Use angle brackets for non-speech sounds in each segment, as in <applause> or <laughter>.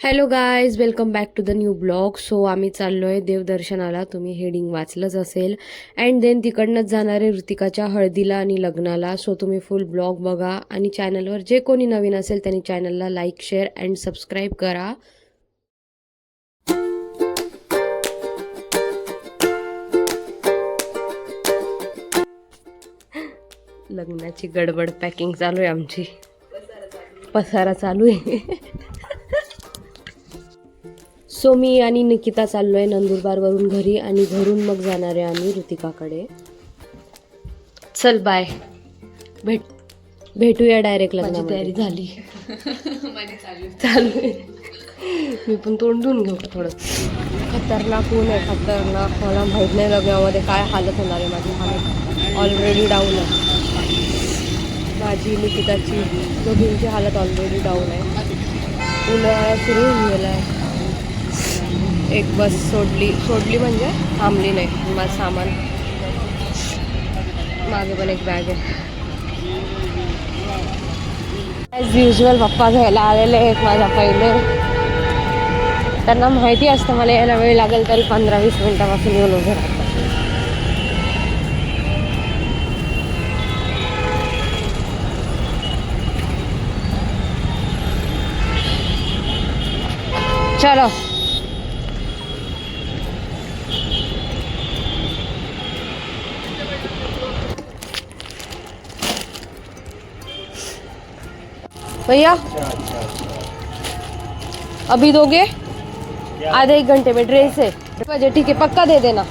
Hello guys welcome back to the new blog so आम्ही चाललो आहे देवदर्शनाला. तुम्ही हेडिंग वाचलंच असेल. अँड देन तिकडनंच जाणारे ऋतिकाच्या हळदीला आणि लग्नाला. सो तुम्ही फुल ब्लॉग बघा. आणि चॅनलवर जे कोणी नवीन असेल त्यांनी चॅनलला लाईक शेअर अँड सबस्क्राईब करा. लग्नाची गडबड पॅकिंग चालू आहे आमची. पसारा चालू आहे. <laughs> सो मी आणि निकिता चाललोय नंदुरबारवरून घरी आणि घरून मग जाणार आहे आम्ही ऋतिकाकडे. चल बाय भेट भेटूया डायरेक्ट लग्नाची तयारी झाली. <laughs> चालू आहे. मी पण तोंड धुवून घेऊ थोडं. खतरनाक ऊन आहे खतरनाक. मला माहीत नाही लग्नामध्ये काय हालत होणार आहे माझी. हालत ऑलरेडी डाऊन आहे. माझी निकिताची दोघींची हालत ऑलरेडी डाऊन आहे. उन्हाळा सुरू होऊन गेला आहे एक बस सोडली सोडली म्हणजे थांबली नाही. माझं सामान. मागे पण एक बॅग आहे. ॲज युजल पप्पा घ्यायला आलेले आहेत माझ्या पहिले. त्यांना माहिती असतं मला यायला वेळ लागेल तरी पंधरा वीस मिनिटापासून येऊन उभे राहतात. चलो. भैया अभी दोगे? आधे एक घंटे में ड्रेस है। बजे ठीक है पक्का दे देना।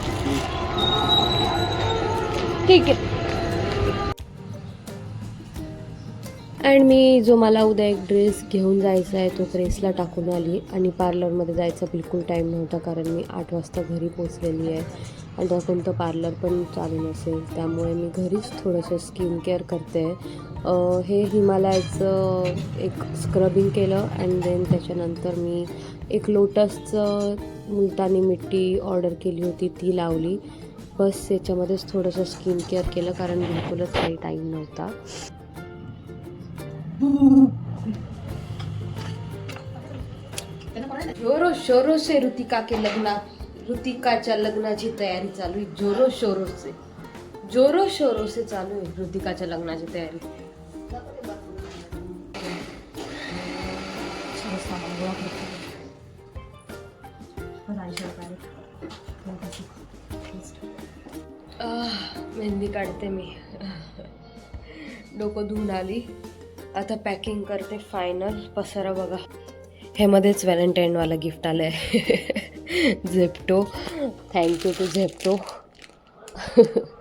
ठीक आहे अँड मी जो मला उद्या एक ड्रेस घेऊन जायचा आहे तो ड्रेसला टाकून आली आणि पार्लरमध्ये जायचा बिलकुल टाईम नव्हता कारण मी आठ वाजता घरी पोचलेली आहे. आणि त्या कोणतं पार्लर पण चालू नसेल त्यामुळे मी घरीच थोडंसं स्किन केअर करते. हे हिमालयाचं एक स्क्रबिंग केलं अँड देन त्याच्यानंतर मी एक लोटसचं मुलतानी मिट्टी ऑर्डर केली होती ती लावली. बस याच्यामध्येच थोडंसं स्किन केअर केलं कारण बिलकुलच काही टाईम नव्हता. शोरो शोरो से ऋतिका के लग्ना. ऋतिकाच्या लग्नाची तयारी चालू आहे जोरो शोरोसे जोरो शोरोसे चालू आहे ऋतिकाच्या लग्नाची तयारी. मेहंदी काढते मी. डोकं धुवून आली. आता पॅकिंग करते फायनल पसारा बघा. हे मध्येच व्हॅलेंटाईनवाला गिफ्ट आलं आहे झेप्टो. Thank you to Zepto. <laughs>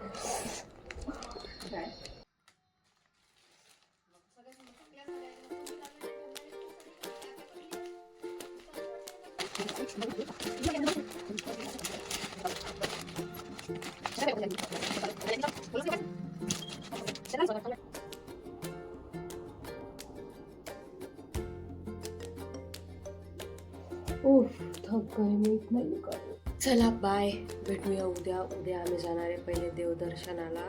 <laughs> थक गए मी इतना कर चला बाय भेटूया उद्या उद्या आम्ही जाणार आहे पहिले देवदर्शनाला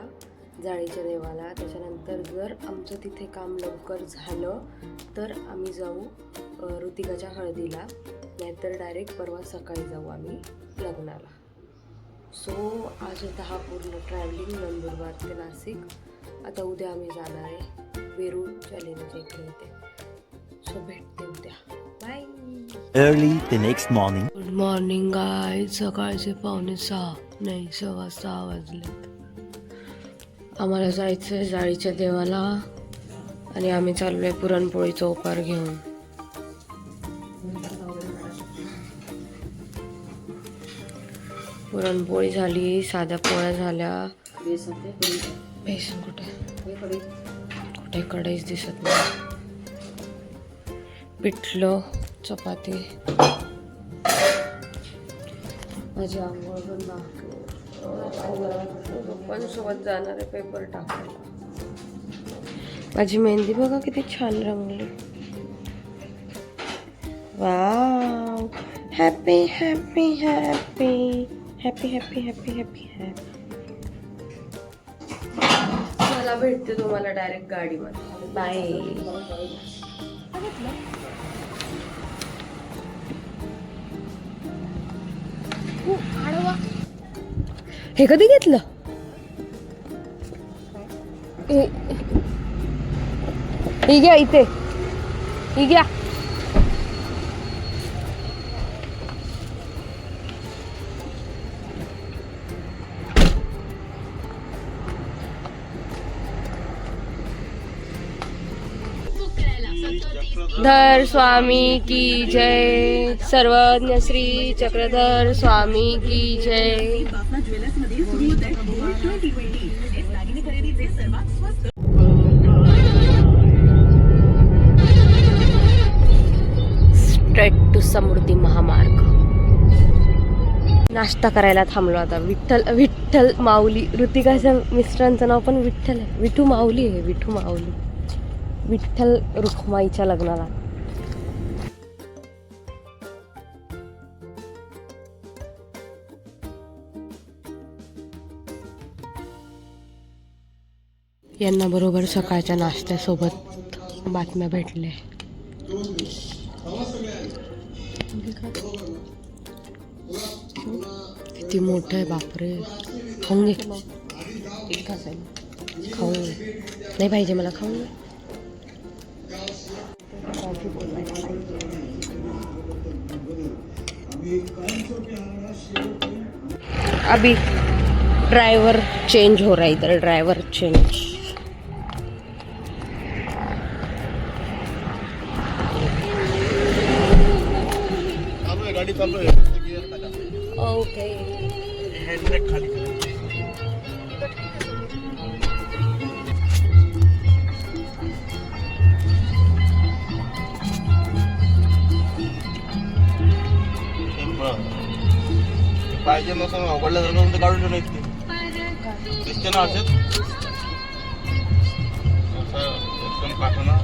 जाळीच्या देवाला. त्याच्यानंतर जर आमचं तिथे काम लवकर झालं तर आम्ही जाऊ ऋतिकाच्या हळदीला. नाहीतर डायरेक्ट परवा सकाळी जाऊ आम्ही लग्नाला. सो आज होता हा पूर्ण ट्रॅव्हलिंग नंदुरबार ते नाशिक. आता उद्या आम्ही जाणार आहे वेरूळच्या लेण्याच्या इकडे येते सो भेटते उद्या. Early the next morning. Good morning guy सकाळचे पावणे सहा. नाही सव्वा सहा वाजलेत आम्हाला जायचं आहे जाळीच्या देवाला आणि आम्ही चाललो आहे पुरणपोळीचा उपार घेऊन. पुरणपोळी झाली साध्या पोळ्या झाल्या. बेसन कुठे? कुठे कढईच दिसत नाही. पिठलं. चपाती. माझी आंघोळ पण बाकी पण सोबत जाणार आहे पेपर टाकायला. माझी मेहंदी बघा किती छान रंगली. Wow happy happy happy happy happy happy happy happy मला भेटते तुम्हाला डायरेक्ट गाडीमध्ये. बाय हे कधी घेतलं? ही घ्या इथे. ही घ्या. धर स्वामी की जय. सर्वज्ञ श्री चक्रधर स्वामी की जय. स्ट्रेट टू समृद्धी महामार्ग. नाश्ता करायला थांबलो आता. विठ्ठल विठ्ठल माऊली. ऋतिकाच्या मिस्टरांचं नाव पण विठ्ठल आहे. विठू माऊली आहे विठू माऊली. विठ्ठल रुखमाईच्या लग्नाला. यांना बरोबर सकाळच्या नाश्त्यासोबत बातम्या भेटले किती मोठं आहे बापरे. खाऊन घे. खाऊ नाही पाहिजे मला खाऊन. अभी ड्राइवर चेंज हो रहा है इधर ड्राइवर चेंज। गाडी चालू आहे ओके खाली करा. पाहिजे नसं अवघडल्या जर काढून ठेवलं इतके दिसते ना असेच असं एकदम काठाना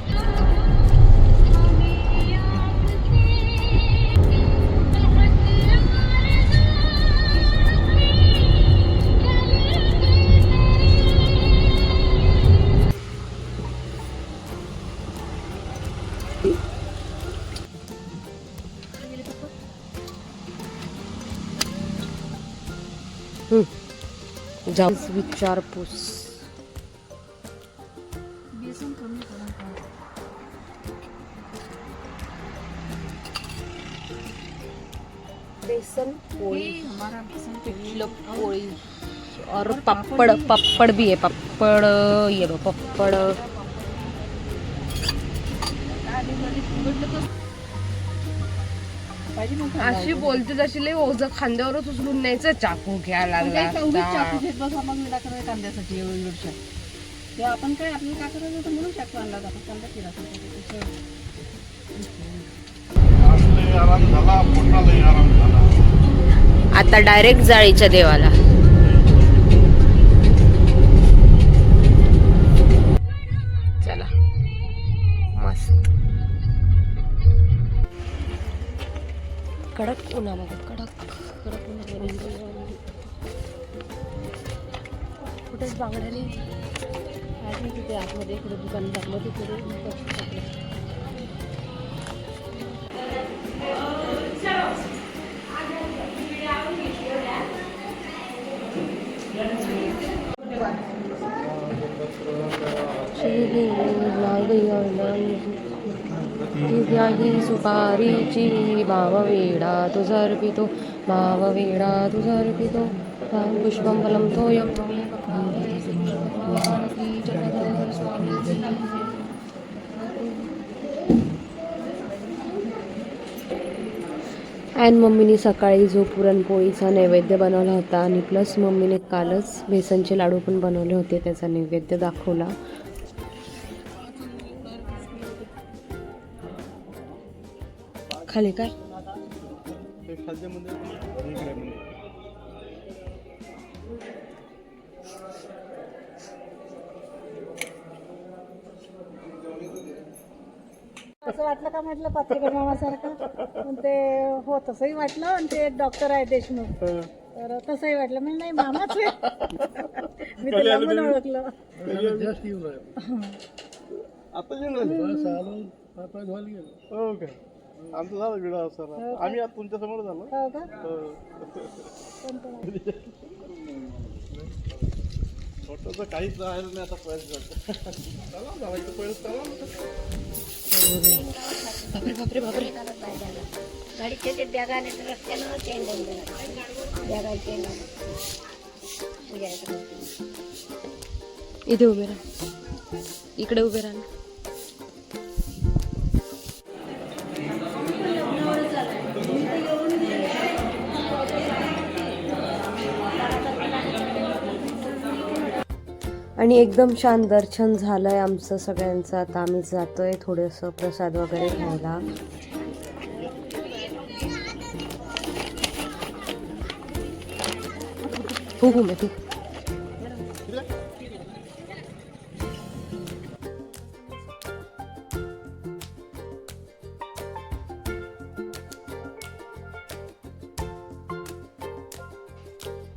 जाऊ विचारपूस. बेसन पोळी. पिठलं पोळी. और पप्पड़ पप्पड़ भी है पप्पड़ ये लो पप्पड़ अशी बोलते जशी लई ओझ खांद्यावरच उचलून न्यायचं चाकू घ्यायला लागला असता. कांद्यासाठी एवढी ते आपण काय आपल्याला काय करायचं होतं म्हणून चाकू आणला होता आपण कांदा आराम झाला आराम झाला. आता डायरेक्ट जाळीच्या देवाला. कडक उन्हामध्ये कडक कडक उन्हामध्ये. कुठेच बांगड्या नाही. काय नाही तिथे आतमध्ये इकडे दुकान टाकलं तिकडे दिव्याही सुपारीची भाववेडा तुझर्पितो भाववेडा तुझर्पितो पुष्पं फलं तोयं। अँड मम्मीने सकाळी जो पुरणपोळीचा नैवेद्य बनवला होता आणि प्लस मम्मीने कालच बेसनचे लाडू पण बनवले होते त्याचा नैवेद्य दाखवला. खाली काय? म्हणजे असं वाटलं का म्हटलं पत्रिका मामासारखं? पण ते हो तसंही वाटलं आणि ते एक डॉक्टर आहे देशमुख. तर तसंही वाटलं. मी नाही मामाच आहे मी तर. लांबून ओळखलं आता हो काय आमचं झालं विडा सर आम्ही आता तुमच्यासमोर झालो. हो का? हो. स्वतःचं काहीच राहिलं नाही आता पळत जातं चला जावायचं पळत चला. बापरे बापरे बापरे. गाडीचे ते बॅगा आणि रस्त्यानं चेंज होऊन बॅगा चेंज इथे उभे राहा. इकडे उभे राहा. आणि एकदम छान दर्शन झालंय आमचं सगळ्यांचं. आता आम्ही जातोय थोडंसं प्रसाद वगैरे घ्यायला हो हो. हो, हो.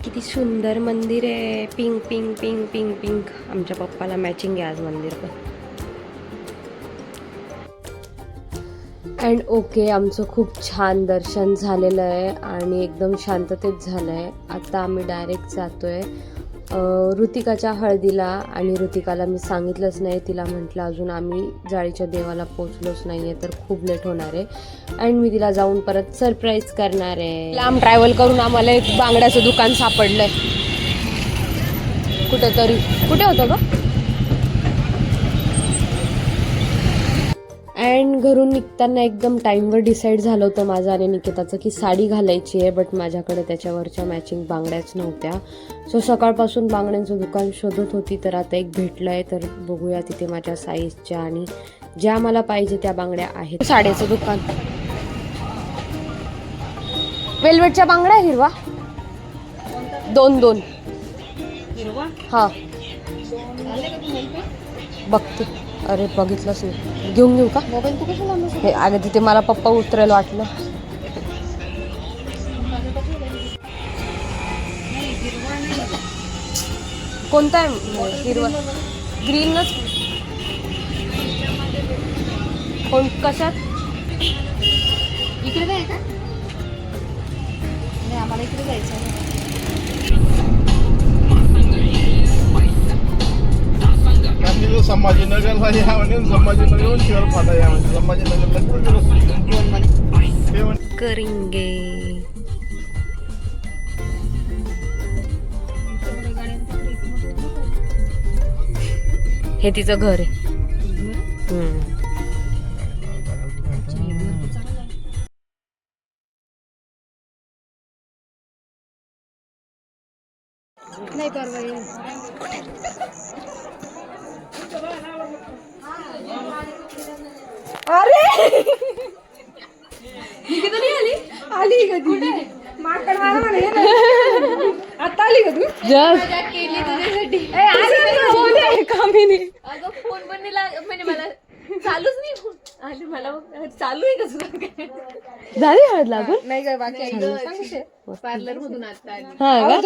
किती सुंदर मंदिर आहे. Pink pink pink pink pink आमच्या पप्पाला मॅचिंग आहे आज मंदिर पण. अँड ओके आमचं खूप छान दर्शन झालेलं आहे आणि एकदम शांततेत झालं आहे आता आम्ही डायरेक्ट जातो आहे ऋतिकाच्या हळदीला आणि ऋतिकाला मी सांगितलंच नाही. तिला म्हटलं अजून आम्ही जाळीच्या देवाला पोचलोच नाही आहे तर खूप लेट होणार आहे. अँड मी तिला जाऊन परत सरप्राईज करणार आहे. लांब ट्रॅव्हल करून आम्हाला एक बांगड्याचं दुकान सापडलंय. कुठेतरी. कुठे होतं गं? अँड घरून निघताना एकदम टाईमवर डिसाईड झालं होतं माझं आणि निकिताचं की साडी घालायची आहे बट माझ्याकडे त्याच्यावरच्या मॅचिंग बांगड्याच नव्हत्या. सो सकाळपासून बांगड्यांचं दुकान शोधत होती तर आता एक भेटलं आहे तर बघूया तिथे माझ्या साईजच्या आणि ज्या मला पाहिजे त्या बांगड्या आहेत. साड्याचं दुकान. वेलवेटच्या बांगड्या हिरवा? दोन दोन. हा. बघते. अरे बघितलंच नाही घेऊन घेऊ का? हे अगं तिथे मला पप्पा उतरेल वाटलं. कोणता आहे? हिरवा. ग्रीनच. कोण कशात? इकडे का? नाही आम्हाला इकडे जायचं आहे. संभाजीनगरला या म्हणे संभाजीनगरहून शिवर फाटा या म्हणजे? ते म्हणे. करेंगे. हे तिचं घर आहे. अगं फोन पण नाही लाग म्हणजे मला चालूच नाही फोन आणि मला मग चालू आहे कसं झाली हळद लागून नाही काय बाकी पार्लर मधून आता आली हा का